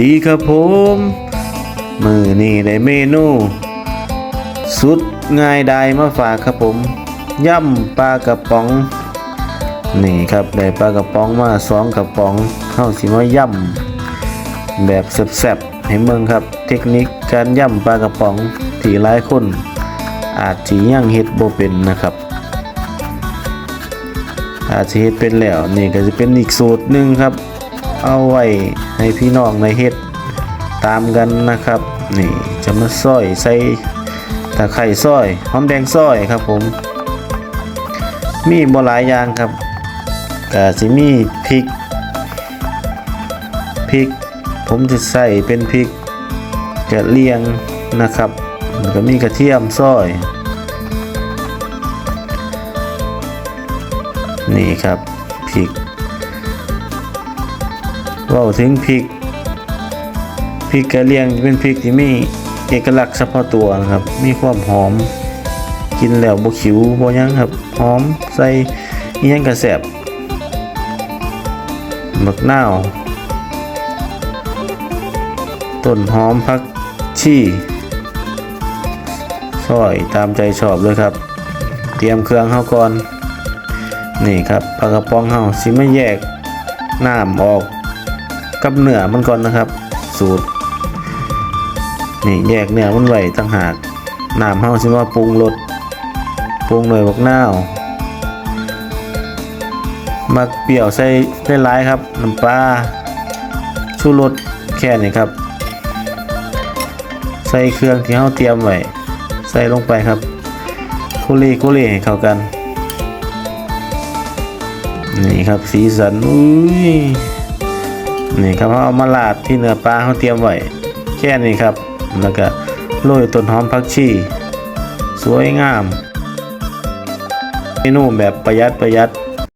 ดีครับผม มือนี่ได้เมนู สุดง่ายดายมาฝากครับผมย่ำปลากระป๋อง นี่ครับได้ปลากระป๋องมาสองกระป๋องเข้าสิมาย่ำแบบแซ่บๆให้เมืองครับ เทคนิคการย่ำปลากระป๋องที่หลายคน อาจสิยังเฮ็ดบ่เป็นนะครับอาจสิเฮ็ดเป็นแล้วนี่ก็จะเป็นอีกสูตรหนึ่งครับ เอาไว้ให้พี่น้องในเฮ็ดตามกันนะครับ นี่จะมาซอยใส่ตะไคร่ซอยหอมแดงซอยครับผม มีบ่หลายอย่างครับก็สิมีพริกพริก ผมจะใส่เป็นพริกกระเลียงนะครับแล้วก็มีกระเทียมซอยนี่ครับพริก ว่าถึงพริกพริกกะเลียงเป็นพริกที่มีเอกลักษณ์เฉพาะตัวนะครับ มีความหอม กินแล้วบ่ขิวบ่ยังครับหอมใส่ยังกระแสบบักนาวต้นหอมพักชีซอยตามใจชอบเลยครับ เตรียมเครื่องเข้าก่อน นี่ครับปลากระป๋องเฮาสิมาแยกน้ำออก กับเนื้อมันก่อนนะครับ สูตร นี่แยกเนื้อมันไว้ต่างหากน้ำเฮาสิมาปรุงรสปรุงหน่อยบักนาวมักเปรี้ยวใส่ได้หลายครับน้ำปลาชูรสแค่นี้ครับ ใส่เครื่องที่เฮาเตรียมไว้ใส่ลงไปครับคุรีคุรีให้เข้ากันนี่ครับสีสันอุ้ย นี่ครับเอามาลาดที่เนื้อปลาเขาเตรียมไว้แค่นี้ครับ แล้วก็โรยต้นหอมผักชีสวยงามเมนูแบบประหยัดประหยัด